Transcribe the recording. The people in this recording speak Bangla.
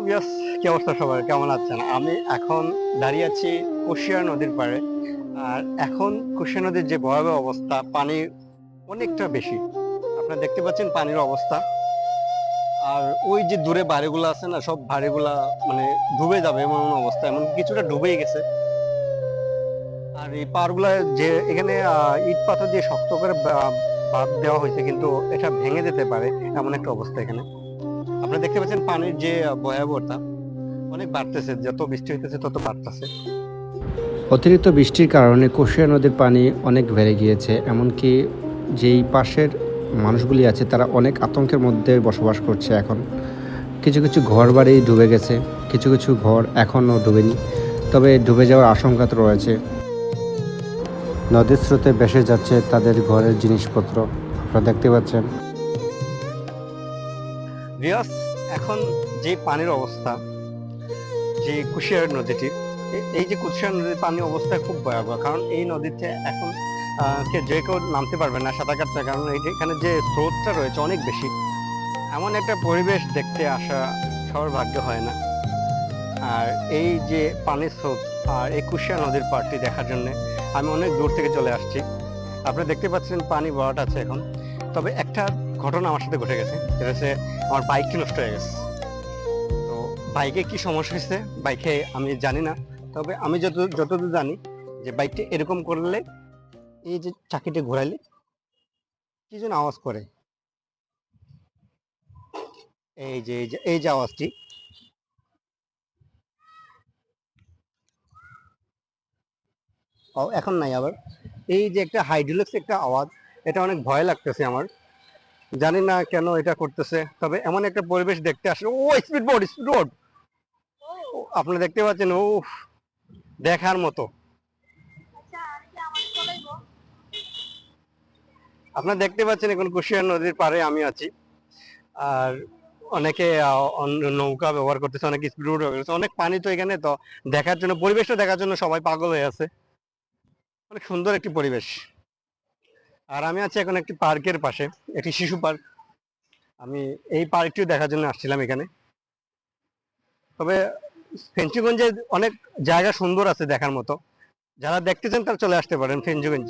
বিয়াস কি অবস্থা সবার? কেমন আছেন? আমি এখন দাঁড়িয়ে আছি কুশিয়া নদীর পাড়ে। আর এখন কুশিয়া নদীর যে ভয়াবহ অবস্থা, পানি অনেকটা বেশি। আপনারা দেখতে পাচ্ছেন পানির অবস্থা। আর ওই যে দূরে বাড়িগুলো আছে না, সব বাড়িগুলা মানে ডুবে যাবে এমন অবস্থা, এমন কিছুটা ডুবেই গেছে। আর এই পাড়গুলা যে এখানে ইট পাথর দিয়ে শক্ত করে বা- বাঁধ দেওয়া হয়েছে, কিন্তু এটা ভেঙে যেতে পারে, এমন একটা অবস্থা এখানে। আপনারা দেখতে পাচ্ছেন পানির যে ভয়াবহতা, অনেক বাড়তেছে। যত বৃষ্টি হইতেছে, তত বাড়তেছে। অতিরিক্ত বৃষ্টির কারণে কুশিয়া নদীর পানি অনেক বেড়ে গিয়েছে, এমনকি যেই পাশের মানুষগুলি আছে, তারা অনেক আতঙ্কের মধ্যে বসবাস করছে এখন। কিছু কিছু ঘর বাড়ি ডুবে গেছে, কিছু কিছু ঘর এখনও ডুবেনি, তবে ডুবে যাওয়ার আশঙ্কা তো রয়েছে। নদীর স্রোতে ভেসে যাচ্ছে তাদের ঘরের জিনিসপত্র, আপনারা দেখতে পাচ্ছেন। রিয়াস এখন যে পানির অবস্থা, যে কুশিয়ার নদীটি এই যে কুশিয়ার নদীর পানির অবস্থা খুব ভয়াবহ, কারণ এই নদীতে এখন যে কেউ নামতে পারবে না, সাঁতার কাটতে, কারণ এখানে যে স্রোতটা রয়েছে অনেক বেশি। এমন একটা পরিবেশ দেখতে আসা সবার ভাগ্য হয় না। আর এই যে পানির স্রোত আর এই কুশিয়া নদীর পাড়টি দেখার জন্য আমি অনেক দূর থেকে চলে আসছি। আপনারা দেখতে পাচ্ছেন পানি বড়াটা আছে এখন। তবে একটা ঘটনা আমার সাথে ঘটে গেছে। সেটা হচ্ছে আমার বাইকটি নষ্ট হয়ে গেছে। তো বাইকে কি সমস্যা হয়েছে? বাইকে আমি জানি না। তবে আমি যত যতদূর জানি যে বাইকটি এরকম করলে এই যে চাকিটি ঘোরাইলে কি যেন আওয়াজ করে। এই যে এই যে আওয়াজটি। ও, এখন নাই আবার। এই যে একটা হাইড্রোলিক্স একটা আওয়াজ, এটা অনেক ভয় লাগতেছে আমার। জানি না কেন এটা করতেছে, তবে এমন একটা পরিবেশ দেখতে আসলে, ও স্পিড বোর্ড স্পিড বোর্ড আপনারা দেখতে পাচ্ছেন ও দেখার মতো। আপনারা দেখতে পাচ্ছেন এখন কুশিয়ার নদীর পাড়ে আমি আছি, আর অনেকে নৌকা ব্যবহার করতেছে, অনেক স্পিড বোট ব্যবহার করতেছে। অনেক পানি তো এখানে তো দেখার জন্য, পরিবেশটা দেখার জন্য সবাই পাগল হয়ে আছে। অনেক সুন্দর একটি পরিবেশ। আর আমি আছি এখন একটি পার্কের পাশে, একটি শিশু পার্ক। আমি এই পার্কটিও দেখার জন্য আসছিলাম এখানে। তবে ফেঞ্চুগঞ্জে অনেক জায়গা সুন্দর আছে দেখার মতো। যারা দেখতে চান তারা চলে আসতে পারেন ফেঞ্চুগঞ্জ।